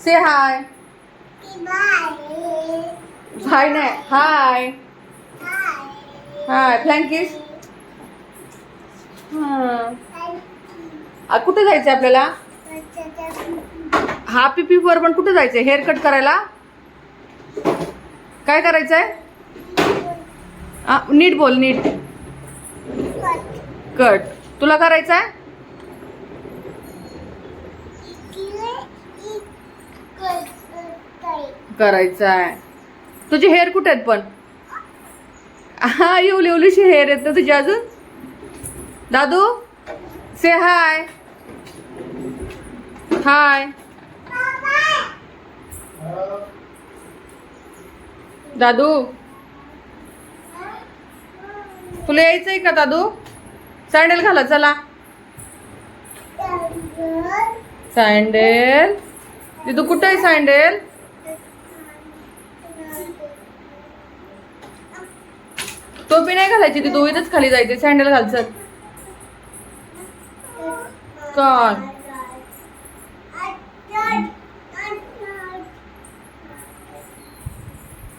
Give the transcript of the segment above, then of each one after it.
से हाय हाय नाही हाय हाय फ्लँकिस कुठे जायचं आपल्याला? हा पी वर पण कुठे जायचंय? हेअर कट करायला? काय करायचंय? नीट बोल नीट. कट तुला करायचंय? करायचं आहे तुझे हेअर कुठे आहेत पण? हा येऊ येवलीशी हेअर आहेत ना तुझे अजून? दादू से हाय हाय दादू? तुला यायचंय का दादू? सँडल घाला चला. सँडेल दिदू कुठं आहे सँडेल टोपी नाही घालायची ती इथंच खाली जायचे सँडल घाल चल काय?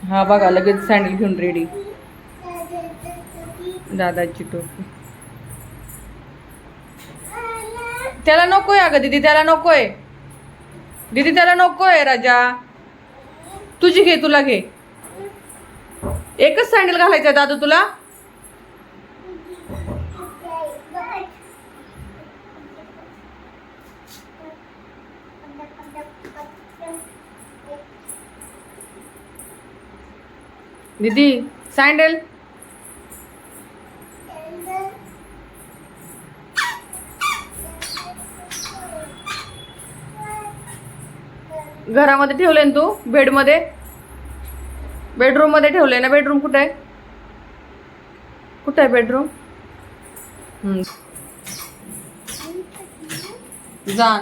हा बघा लगेच सँडल घेऊन रेडी दादाची टोपी. त्याला नकोय अगं दीदी त्याला नकोय. दीदी त्याला नकोय राजा. तुझी घे तुला घे. एकच सँडल घालायचं दादू तुला? दीदी सँडल घरामध्ये ठेवले ना तू? बेडमध्ये? बेडरूममध्ये ठेवलं आहे ना? बेडरूम कुठे? आहे कुठे आहे बेडरूम? जा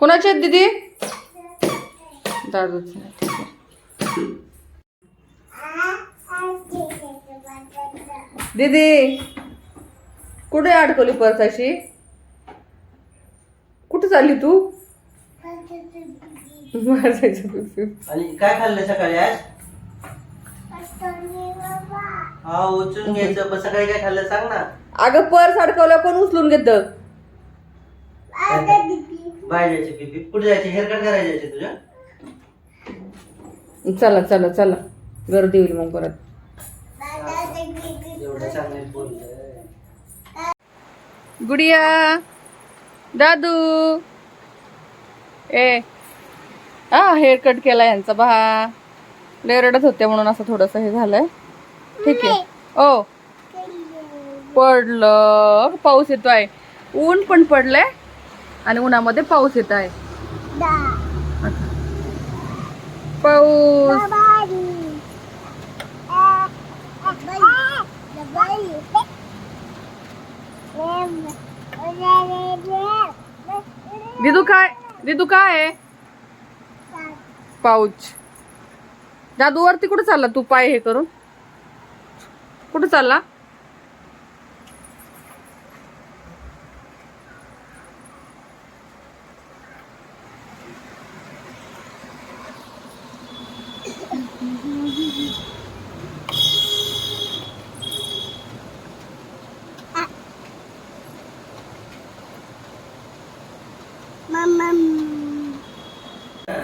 कोणाचे आहेत दीदी? दादूच. ठीक आहे. दीदी कुठे अडकवली पर्स अशी? कुठे चालली तू? आणि काय खाल्लं सकाळी आज? हा उचलून घ्यायचं. पण सकाळी काय खाल्लं सांग ना. अगं पर्स अडकवल्या कोण उचलून घेत? बाहेर जायचे पिपी कुठे जायचे? हेअरकट करायला जायचे तुझ्या चला चला चला. गर्दी होईल मग परत. एवढं चांगलं बोललं गुडिया. दादू. ए. हा हेअर कट केला यांचा. बहा रडत होते म्हणून असं थोडस हे झालंय. ठीक आहे. ओ. पडलं. पाऊस येतोय. ऊन पण पडलंय आणि उन्हामध्ये पाऊस येत आहे पाऊस. दिदू काय? दिदू काय आहे? पाऊच. दादू वरती कुठं चालला तू? पाय हे करून. कुठं चालला?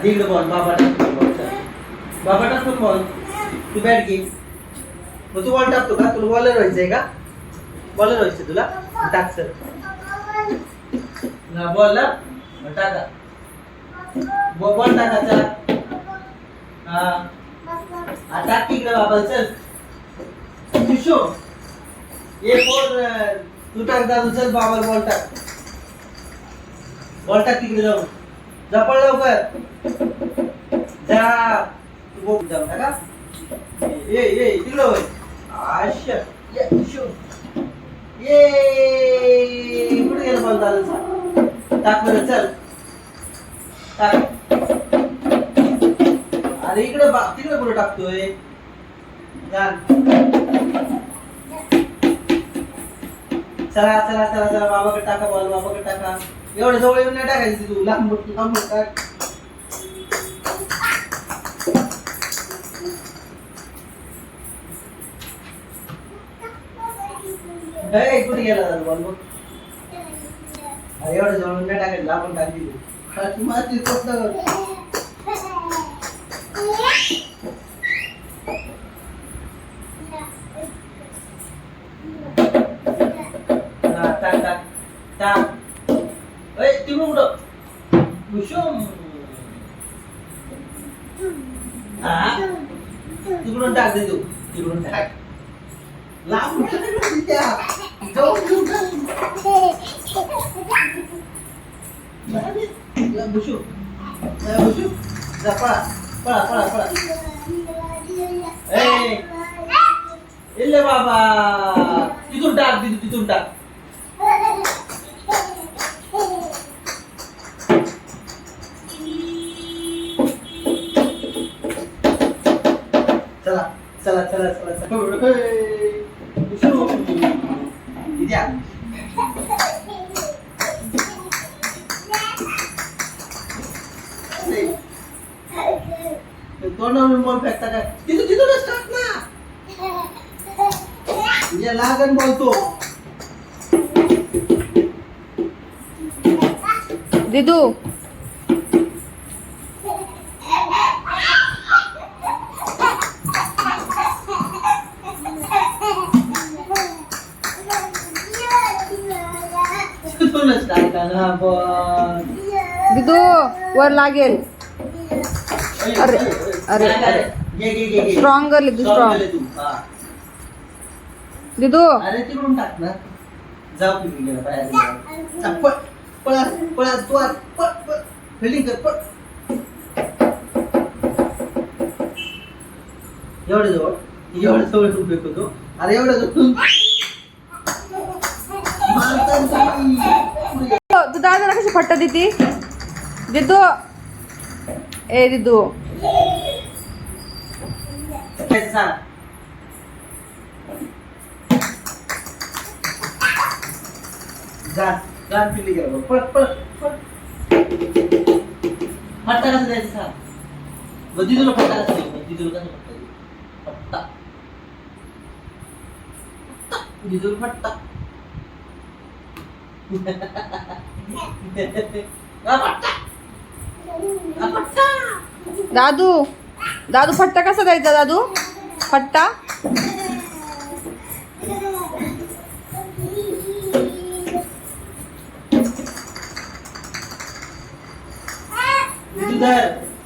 इकडे बॉल बाबा टाकतो बॉल बाबा टाकतो बॉल तू बॅट घे मग तू बॉल टाकतो का तुला बॉलर व्हायचंय का बॉलर व्हायचं तुला टाक सर ना बॉल ना मग टाका बॉ- बॉल टाका चला हा हा, टाक तिकडे बाबा चल शिशो ये फोर तू टाक दादू चल बाबा बॉल टाक बॉल टाक तिकडे जाऊन जपळ लवकर. जा. गोप बघ जाऊ नका. ये ये तिकडं होय. आश्य. ये शो ये कुठे गेलं बॉल दादाचा टाक बरं चल. टाक. अरे इकडे बा तिकडे कुठे टाकतोय? जा. चला चला चला चला. बाबाकडे टाका बॉल बाबाकडे टाका. एवढं जवळ येऊन नाही टाकायची तू लांब लांब टाक कुठे गेला दादा बॉल? बघ अरे एवढं जवळ नाही टाकायचं लांबून टाकली तू. माती स्वप्न तिकडून टाक दे तू तिकडून टाक लांब कुठं टाकलं त्या? जवळ घेऊन टाक. या बुशू या बुशू जा पळा पळा पळा पळा ए इल्ले बाबा तिथून टाक तिथून तिथून टाक चला चला चला चला. बॉल फेकता काय? तिथून तिथूनच टाक ना. या बोलतो दिदू. ना बॉल दिदू वर लागेल. अरे, अरे, स्ट्रॉंग तू Strong स्ट्रॉंग. दिदू अरे तिकडून टाक ना. जाऊ तुम्ही गेला बाहेर. पळ पळा पळा तू आत, पळ पळ. फिल्डिंग कर पळ. एवढं जवळ एवढं जवळ तू फेकतो अरे एवढं जवळ. मारताना तू दादाला कशी फट्टा देती? देतो. ए दिदू काय सांग जा जा फिल्डिंग कर फट्टा कसं द्यायचं? सांग मग दिदूला फट्टा कसं द्यायचं दिदूला कसं फट्टा द्यायचं फट्टा. फट्टा. दिदूला फट्टा. दादू दादू फट्टा कसा द्यायचा दादू? फट्टा? तुझा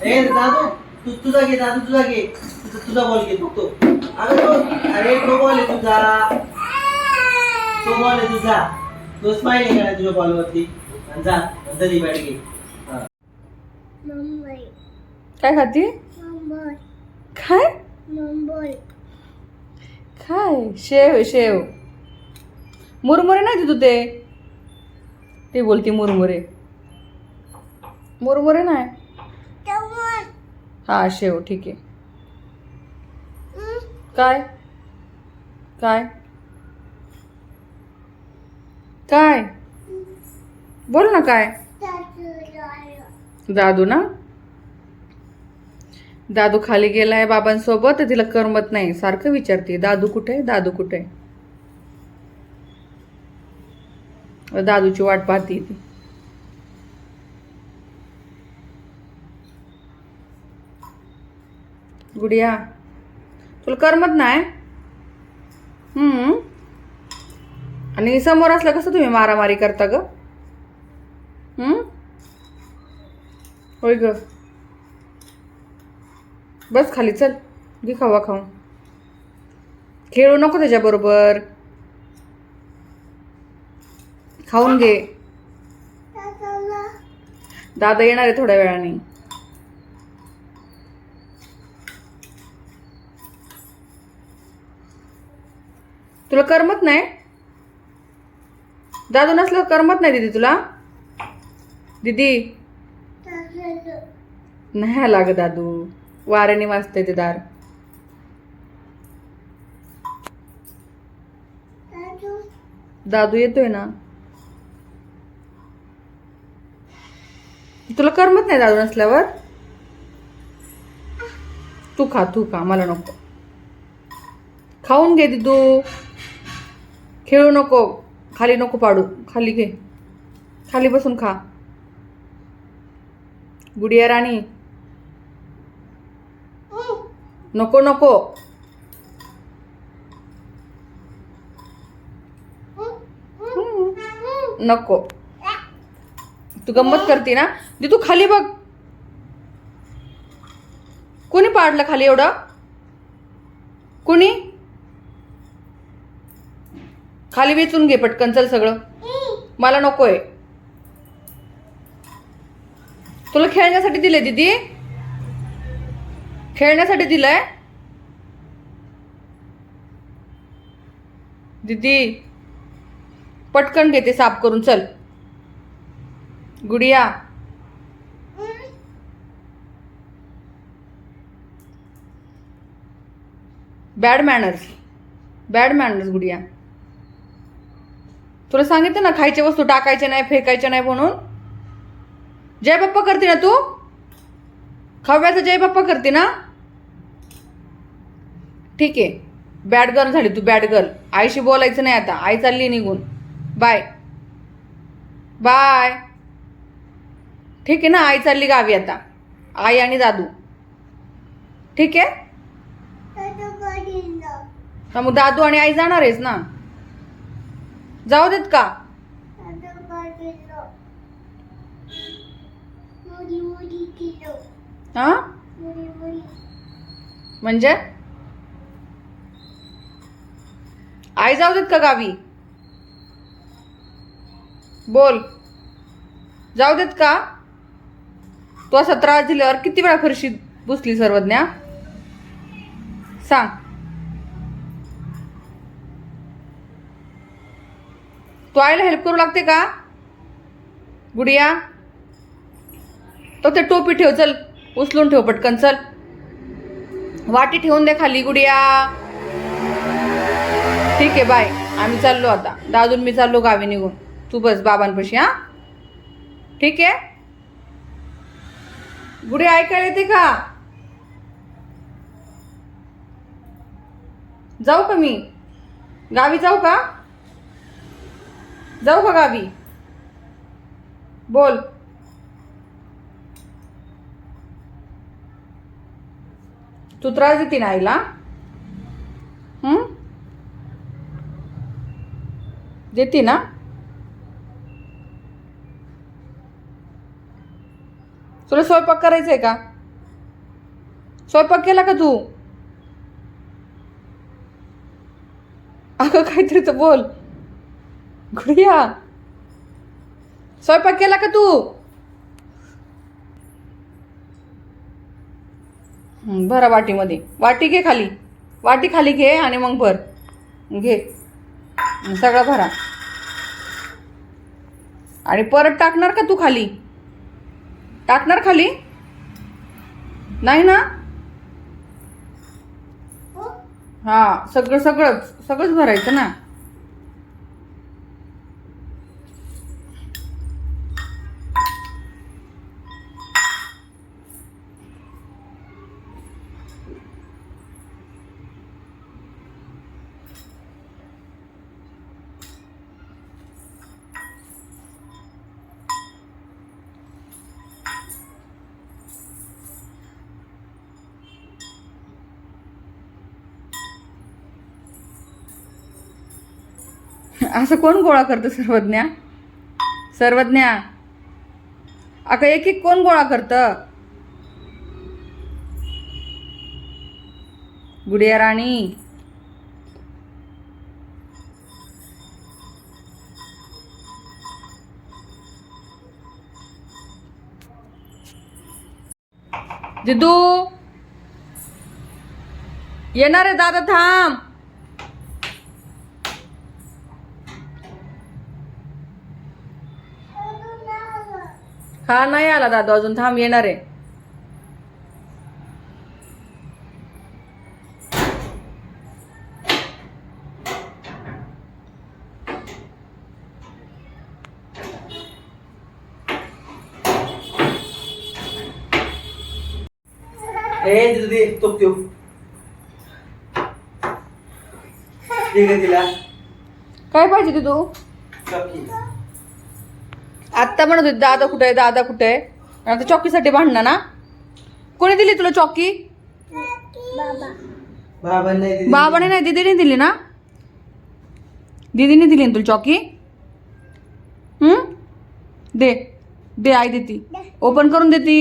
ए दादू तू तुझा घे दादू तुझा घे. तुझा तुझा बॉल घे बघतो अरे तो अरे तो बॉल आहे तुझा. तो बॉल आहे तुझा. तो स्माइल आहे तुझ्या बॉल वरती? जा काय खाती? काय काय शेव शेव. मुरमुरे नाही दिदू ते ती बोलती मुरमुरे. मुरमुरे नाही? हा शेव. ठीक आहे. काय? काय? काय? बोल ना काय? दादू ना? दादू खाली गेलाय बाबांसोबत तिला करमत नाही. सारखं विचारते दादू कुठे दादू कुठे दादूची वाट पाहते ती. गुडिया तुला करमत नाही? आणि समोर असलं कसं तुम्ही मारामारी करता ग? होय ग. बस खाली चल. घे खावा खाऊन. खेळू नको त्याच्याबरोबर. खाऊन घे. दादा येणार आहे थोड्या वेळाने. तुला करमत नाही? दादू नसलं करमत नाही दिदी तुला? दीदी. नाही आला ग दादू. वाऱ्याने वाजतंय ते दार. दादू येतोय ना? तुला करमत नाही दादू नसल्यावर? तू खा तू खा मला नको. खाऊन घे दीदू. खेळू नको. खाली नको पाडू. खाली घे. खाली बसून खा. गुडिया राणी. नको नको. नको. तू गंमत करते ना? दे तू खाली बघ. कोणी पाडलं खाली एवढं? कोणी? खाली वेचून घे पटकन चल सगळं. मला नकोय. तुला खेळण्यासाठी दिले दीदी. खेळण्यासाठी दिलंय. दीदी पटकन घेते साफ करून चल. Gudiya. Bad manners bad manners Gudiya. तुला सांगितलं ना खायच्या वस्तू टाकायच्या नाही फेकायच्या नाही म्हणून? जय बाप्पा करते ना तू? खव्याचं जय बाप्पा करते ना? ठीक आहे. बॅड गर्ल झाली तू बॅड गर्ल आईशी बोलायचं नाही आता. आई चालली निघून. बाय बाय ठीक आहे ना? आई चालली गावी आता. आई आणि दादू. ठीक आहे? मग दादू आणि आई जाणार आहेस ना? जाऊ देत का? हा? म्हणजे? आई जाऊ देत का गावी? बोल. जाऊ देत का? तू असा त्रास दिल्यावर किती वेळा फरशी पुसली सर्वज्ञा? सांग. तू आईला हेल्प करू लागते का? गुडिया. तो ते टोपी ठेव चल. उचलून ठेव पटकन चल. वाटी ठेवून दे खाली गुडिया. ठीक आहे बाय. आम्ही चाललो आता. दादून मी चाललो गावी निघून. तू बस बाबांपाशी हां? ठीक आहे? गुडिया ऐकायला येते का? जाऊ का मी? गावी जाऊ का? जाऊ का गावी? बोल. तू त्रास देते ना आईला? हं? देते ना? तुला स्वयंपाक करायचा आहे का? स्वयंपाक केला का तू? अगं काहीतरी तर बोल. गुडिया. स्वयंपाक केला का तू? भरा वाटीमध्ये. वाटी घे खाली. वाटी खाली घे आणि मग भर. घे. सगळं भरा. आणि परत टाकणार का तू खाली? टाकणार खाली? नाही ना? हा सगळं सगळंच. सगळंच भरायचं ना? असं कोण गोळा करतं सर्वज्ञा? सर्वज्ञा. अगं एक एक कोण गोळा करतं? गुडिया राणी. जिदू. येणार आहे दादा थांब. हा नाही आला दादू अजून थांब येणार आहे. काय? पाहिजे तू? आत्ता म्हणत होती दादा कुठे आहे? दादा कुठे आहे? आता चॉकीसाठी भांडणं ना? कोणी दिली तुला चॉकी? बाबाने नाही दीदीने दिली ना? दीदीने दिली ना तुला चॉकी? दे दे आई देती. ओपन करून देती.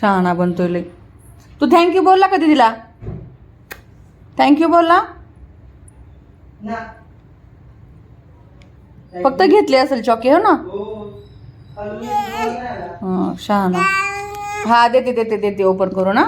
शहाणा बनतोय लय तू थँक्यू बोलला का दीदीला? थँक्यू बोलला? ना. फक्त घेतली असेल चॉकी हो ना? हो. हं, शहाणा. हा देते देते देते ओपन करू ना?